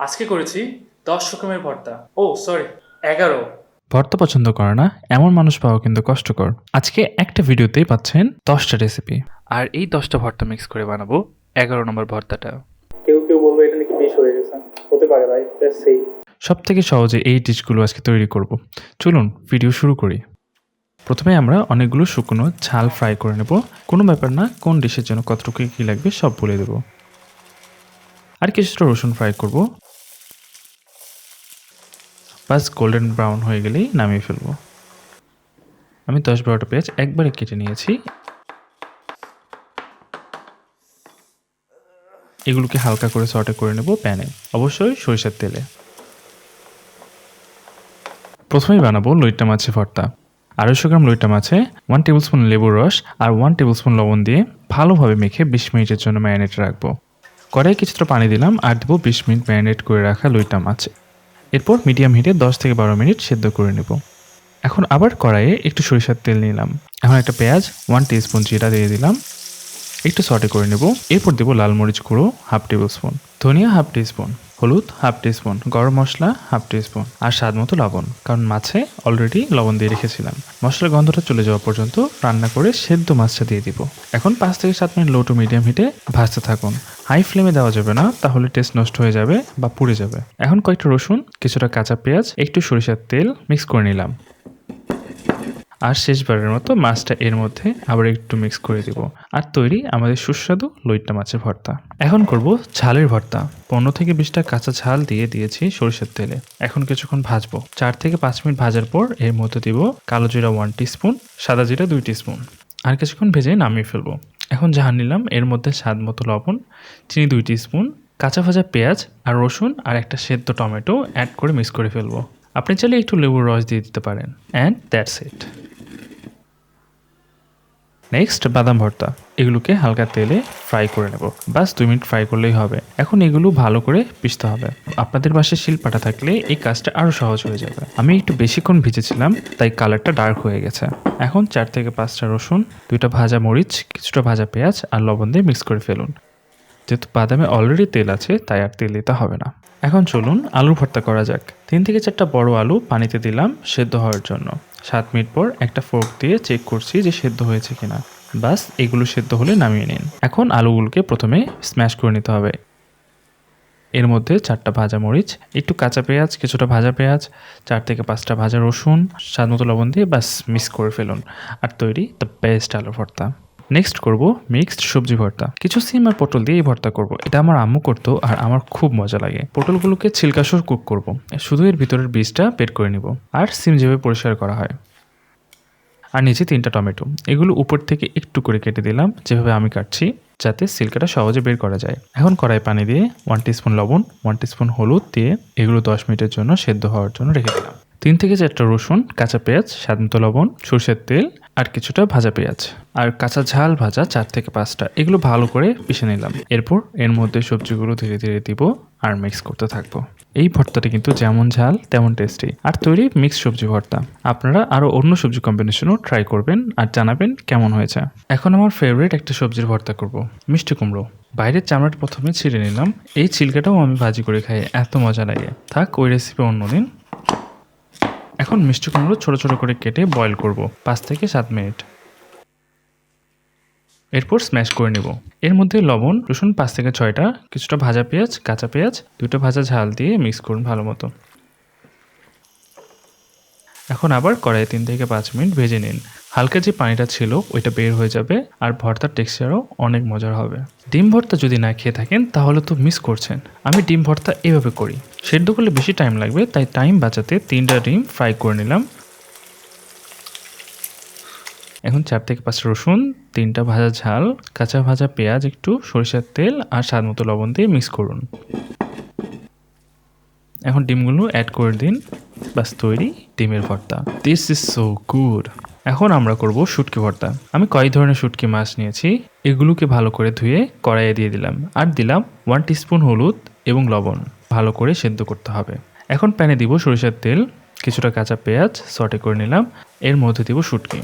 আজকে করেছি দশ রকমের ভর্তা। ও সরি এগারো। ভর্তা পছন্দ করে না এমন মানুষ পাওয়া কিন্তু কষ্টকর। আজকে একটা ভিডিওতেই পাচ্ছেন দশটা রেসিপি আর এই দশটা ভর্তা মিক্স করে বানাবো এগারো নম্বর ভর্তাটা। কেউ কেউ বলবে এটা নাকি বেশ হয়ে গেছে। হতে পারে ভাই সেই সব থেকে সহজে এই ডিশগুলো আজকে তৈরি করব। চলুন ভিডিও শুরু করি। প্রথমে আমরা অনেকগুলো শুকনো ঝাল ফ্রাই করে নেব। কোনো ব্যাপার না কোন ডিশের জন্য কতটুকু কী লাগবে সব বলে দেব। আর কিছুটা রসুন ফ্রাই করব। বাস গোল্ডেন ব্রাউন হয়ে গেলেই নামিয়ে ফেলব। আমি দশ বারোটা পেঁয়াজ একবারে কেটে নিয়েছি। এগুলোকে হালকা করে সর্টে করে নেব প্যানে অবশ্যই সরিষার তেলে। প্রথমেই বানাবো লইট্টা মাছের ভর্তা। আড়াইশো গ্রাম লইট্টা মাছে ওয়ান টেবিল স্পুন লেবুর রস আর ওয়ান টেবিল স্পুন লবণ দিয়ে ভালোভাবে মেখে বিশ মিনিটের জন্য ম্যারিনেট রাখব। কড়াই কিছুটা পানি দিলাম আর দেবো বিশ মিনিট ম্যারিনেট করে রাখা লইট্টা মাছ। এরপর মিডিয়াম হিটে দশ থেকে বারো মিনিট সেদ্ধ করে নেব। এখন আবার কড়াইয়ে একটু সরিষার তেল নিলাম। এখন একটা পেঁয়াজ ওয়ান স্পুন জিরা দিয়ে দিলাম। একটু সটে করে নেব। এরপর দেবো লাল মরিচ গুঁড়ো হাফ টেবিল স্পুন ধনিয়া হাফ স্পুন হলুদ half spoon garam masala half spoon আর স্বাদ মতো লবণ। কারণ মাছে অলরেডি লবণ দিয়ে রেখেছিলাম। মশলার গন্ধটা চলে যাওয়া পর্যন্ত রান্না করে সেদ্ধ মাছটা দিয়ে দিব। এখন পাঁচ থেকে সাত মিনিট লো টু মিডিয়াম হিটে ভাজতে থাকুন। হাই ফ্লেমে দেওয়া যাবে না, তাহলে টেস্ট নষ্ট হয়ে যাবে বা পুড়ে যাবে। এখন কয়েকটা রসুন, কিছুটা কাঁচা পেঁয়াজ, একটু সরিষার তেল মিক্স করে নিলাম। আর শেষবারের মতো মাছটা এর মধ্যে আবার একটু মিক্স করে দিব। আর তৈরি আমাদের সুস্বাদু লইট্টা মাছের ভর্তা। এখন করব ঝালের ভর্তা। পনেরো থেকে বিশটা কাঁচা ঝাল দিয়ে দিয়েছি সরিষার তেলে। এখন কিছুক্ষণ ভাজবো। চার থেকে পাঁচ মিনিট ভাজার পর এর মধ্যে দিব কালো জিরা ওয়ান স্পুন সাদা জিরা দুই স্পুন আর কিছুক্ষণ ভেজে নামিয়ে ফেলব। এখন জাহান নিলাম, এর মধ্যে স্বাদ মতো লবণ, চিনি দুই স্পুন কাঁচা ভাজা পেঁয়াজ আর রসুন আর একটা সেদ্ধ টমেটো অ্যাড করে মিক্স করে ফেলব। আপনি চাইলে একটু লেবুর রস দিয়ে দিতে পারেন। অ্যান্ড দ্যাটস ইট নেক্সট বাদাম ভর্তা। এগুলোকে হালকা তেলে ফ্রাই করে নেব। বাস দুই মিনিট ফ্রাই করলেই হবে। এখন এগুলো ভালো করে পিষতে হবে। আপনাদের বাসায় শিলপাটা থাকলে এই কাজটা আরও সহজ হয়ে যাবে। আমি একটু বেশিক্ষণ ভিজেছিলাম, তাই কালারটা ডার্ক হয়ে গেছে। এখন চার থেকে পাঁচটা রসুন, দুইটা ভাজা মরিচ, কিছুটা ভাজা পেঁয়াজ আর লবণ দিয়ে মিক্স করে ফেলুন। যেহেতু বাদামে অলরেডি তেল আছে, তাই আর তেল দিতে হবে না। এখন চলুন আলু ভর্তা করা যাক। তিন থেকে চারটা বড় আলু পানিতে দিলাম, সেদ্ধ হওয়ার জন্য। সাত মিনিট পর একটা ফোর্ক দিয়ে চেক করছি যে সেদ্ধ হয়েছে কিনা। বাস, এগুলো সেদ্ধ হলে নামিয়ে নিন। এখন আলুগুলোকে প্রথমে স্ম্যাশ করে নিতে হবে। এর মধ্যে চারটা ভাজা মরিচ, একটু কাঁচা পেঁয়াজ, কিছুটা ভাজা পেঁয়াজ, চার থেকে পাঁচটা ভাজা রসুন, স্বাদ মতো লবণ দিয়ে বাস মিক্স করে ফেলুন। আর তৈরি দ্য বেস্ট আলু ভর্তা নেক্সট করব মিক্সড সবজি ভর্তা। কিছু সিম আর পটল দিয়ে এই ভর্তা করব। এটা আমার আম্মু করতো আর আমার খুব মজা লাগে। পটলগুলোকে ছিলকাসর কুক করব। শুধু এর ভিতরের বীজটা বের করে নিব। আর সিম যেভাবে পরিষ্কার করা হয়। আর নিচে তিনটা টমেটো। এগুলো উপর থেকে একটু করে কেটে দিলাম। যেভাবে আমি কাটছি, যাতে সিল্কাটা সহজে বের করা যায়। এখন কড়াই পানি দিয়ে ওয়ান স্পুন লবণ ওয়ান স্পুন হলুদ দিয়ে এগুলো দশ মিনিটের জন্য সেদ্ধ হওয়ার জন্য রেখে দিলাম। তিন থেকে চারটা রসুন, কাঁচা পেঁয়াজ, স্বাদমতো লবণ, সরষের তেল আর কিছুটা ভাজা পেঁয়াজ। আর কাঁচা ঝাল ভাজা চার থেকে পাঁচটা। এগুলো ভালো করে পিষে নিলাম। এরপর এর মধ্যে সবজিগুলো ধীরে ধীরে দিব আর মিক্স করতে থাকব। এই ভর্তাটা কিন্তু যেমন ঝাল, তেমন টেস্টি আর তৈরি মিক্স সবজি ভর্তা। আপনারা আরও অন্য সবজি কম্বিনেশনও ট্রাই করবেন আর জানাবেন কেমন হয়েছে। এখন আমার ফেভারিট একটা সবজির ভর্তা করব। মিষ্টি কুমড়ো। বাইরের চামড়াটা প্রথমে ছিঁড়ে নিলাম। এই ছিলকাটাও আমি ভাজি করে খাই, এত মজা লাগে। থাক, ওই রেসিপি অন্যদিন এখন মিষ্টি কুমড়ো ছোট ছোট করে কেটে বয়েল করব, পাঁচ থেকে সাত মিনিট। এরপর স্ম্যাশ করে নেব। এর মধ্যে লবণ, রসুন পাঁচ থেকে ছয়টা, কিছুটা ভাজা পেঁয়াজ, কাঁচা পেঁয়াজ, দুটো ভাজা ঝাল দিয়ে মিক্স করুন ভালো মতো। এখন আবার কড়াই তিন থেকে পাঁচ মিনিট ভেজে নিন। হালকা যে পানিটা ছিল, ওইটা বের হয়ে যাবে আর ভর্তার টেক্সচারও অনেক মজার হবে। ডিম ভর্তা যদি না খেয়ে থাকেন, তাহলে তো মিস করছেন। আমি ডিম ভর্তা এভাবে করি। সেদ্ধ করলে বেশি টাইম লাগবে, তাই টাইম বাঁচাতে তিনটা ডিম ফ্রাই করে নিলাম। এখন চার থেকে পাঁচটা রসুন, তিনটা ভাজা ঝাল, কাঁচা ভাজা পেঁয়াজ, একটু সরিষার তেল আর স্বাদ মতো লবণ দিয়ে মিক্স করুন। এখন ডিমগুলো অ্যাড করে দিন। বাস তৈরি ডিমের ভর্তা। দিস ইজ সো গুড এখন আমরা করব শুটকি ভর্তা। আমি কয়েক ধরনের শুটকি মাছ নিয়েছি, এগুলোকে ভালো করে ধুয়ে কড়াইয়ে দিয়ে দিলাম। আর দিলাম ওয়ান টিস্পুন হলুদ এবং লবণ, ভালো করে সেদ্ধ করতে হবে। এখন প্যানে দিব সরিষার তেল, কিছুটা কাঁচা পেঁয়াজ সটে করে নিলাম। এর মধ্যে দিব শুটকি।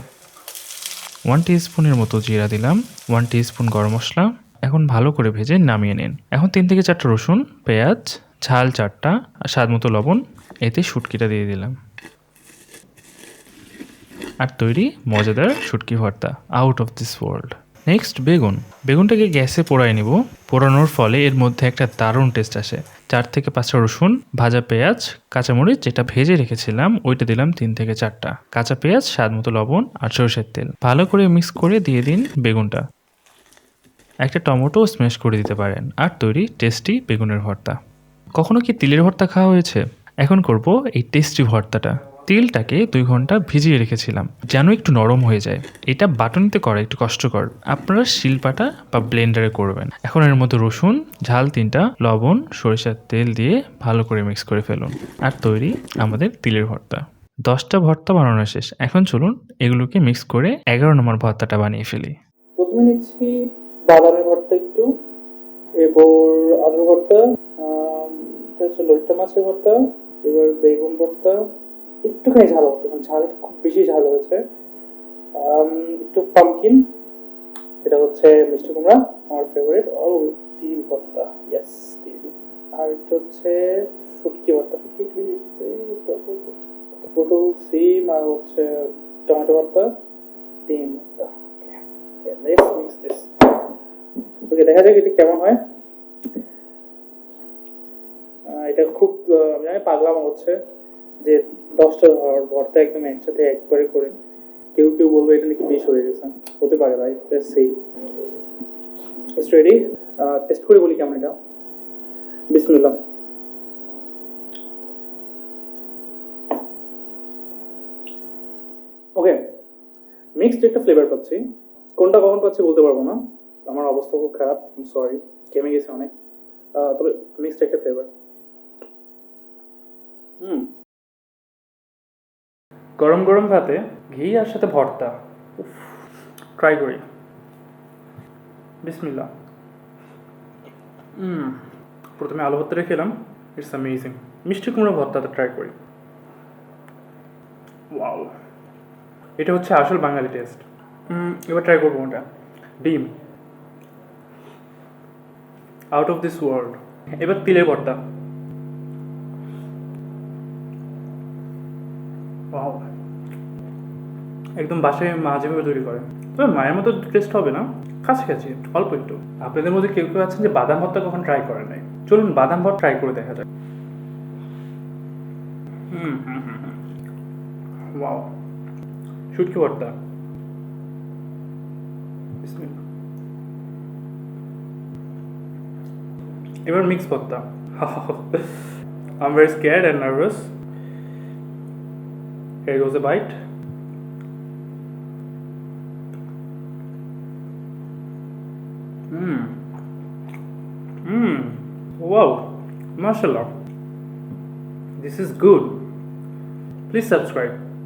ওয়ান স্পুনের মতো জিরা দিলাম ওয়ান স্পুন গরম মশলা। এখন ভালো করে ভেজে নামিয়ে নিন। এখন তিন থেকে চারটা রসুন, পেঁয়াজ, ঝাল চারটা, আর স্বাদ মতো লবণ, এতে শুটকিটা দিয়ে দিলাম। আর তৈরি মজাদার shutki bharta out of this world next বেগুন। বেগুনটাকে গ্যাসে পোড়াই নিব। পোড়ানোর ফলে এর মধ্যে একটা দারুণ টেস্ট আসে। চার থেকে পাঁচটা রসুন, ভাজা পেঁয়াজ, কাঁচামরিচ, যেটা ভেজে রেখেছিলাম, ওইটা দিলাম তিন থেকে চারটা। কাঁচা পেঁয়াজ, স্বাদ মতো লবণ আর সরষের তেল। ভালো করে মিক্স করে দিয়ে দিন বেগুনটা। একটা টমেটো স্ম্যাশ করে দিতে পারেন আর তৈরি টেস্টি বেগুনের ভর্তা। কখনো কি তিলের ভর্তা খাওয়া হয়েছে? এখন করব এই টেস্টি ভর্তাটা। তিলটাকে দুই ঘণ্টা ভিজিয়ে রেখেছিলাম, যেন একটু নরম হয়ে যায়। এটা বাটনিতে করা একটু কষ্টকর। আপনারা শিলপাটা বা ব্লেন্ডারে করবেন। এখন এর মধ্যে রসুন, ঝাল তিনটা, লবণ, সরিষার তেল দিয়ে ভালো করে মিক্স করে ফেলুন। আর তৈরি আমাদের তিলের ভর্তা। দশটা ভর্তা বানানো শেষ। এখন চলুন এগুলোকে মিক্স করে এগারো নম্বর ভর্তাটা বানিয়ে ফেলি। প্রথমে নিচ্ছি বাদামের ভর্তা একটু, এরপর আলু ভর্তা মাছের ভর্তা, এবার বেগুন ভর্তা একটুখানি ঝাল হতো এখন ঝালটা খুব বেশি ঝাল হয়েছে। একটু পামকিন যেটা হচ্ছে মিষ্টি কুমড়া, আমার ফেভারিট অলওয়েজ তিল ভর্তা ইয়েস তিল। আর একটা হচ্ছে শুটকি ভর্তা, শুটকি একটু। পটল, সিম, আর হচ্ছে টমেটো ভর্তা, ডিম ভর্তা। দেখা যাক এটা কেমন হয়। এটা খুব আমি জানি পাগলাম হচ্ছে। যে দশটা ভর- ভর্তা একদম একসাথে একবারে করে কেউ কেউ বলবে এটা নাকি বেশ হয়ে গেছে। হতে পারে ভাই লেটস সি রেডি টেস্ট করে বলি কেমন এটা। বিসমিল্লাহ। ওকে মিক্সড একটা ফ্লেভার পাচ্ছি। কোনটা কখন পাচ্ছি বলতে পারব না। আমার অবস্থা খুব খারাপ সরি কেমে গেছে অনেক। তবে মিক্সড একটা ফ্লেভার হুম। গরম গরম ভাতে ঘি আর সাথে ভর্তা। ট্রাই করি। বিসমিল্লা প্রথমে আলু ভর্তাটা খেলাম। ইটস অ্যামেজিং মিষ্টি কুমড়ো ভর্তাটা ট্রাই করি। ওয়াও এটা হচ্ছে আসল বাঙালি টেস্ট এবার ট্রাই করব ওটা। ডিম। আউট অফ দিস ওয়ার্ল্ড এবার তিলের ভর্তা। Wow. একদম বাসায় মা যেভাবে তৈরি করে। তবে মায়ের মতো টেস্ট হবে না। কাছাকাছি, অল্প একটু। আপনাদের মধ্যে কেউ কেউ আছেন যে বাদাম ভর্তা কখন ট্রাই করে নাই। চলুন বাদাম ভর্তা ট্রাই করে দেখা যাক। হুম হুম হুম ওয়াও শুটকি ভর্তা। এবার mix bharta. Am very scared and nervous Here goes a bite. Mmm. Mmm. Wow. MashaAllah. This is good. Please subscribe.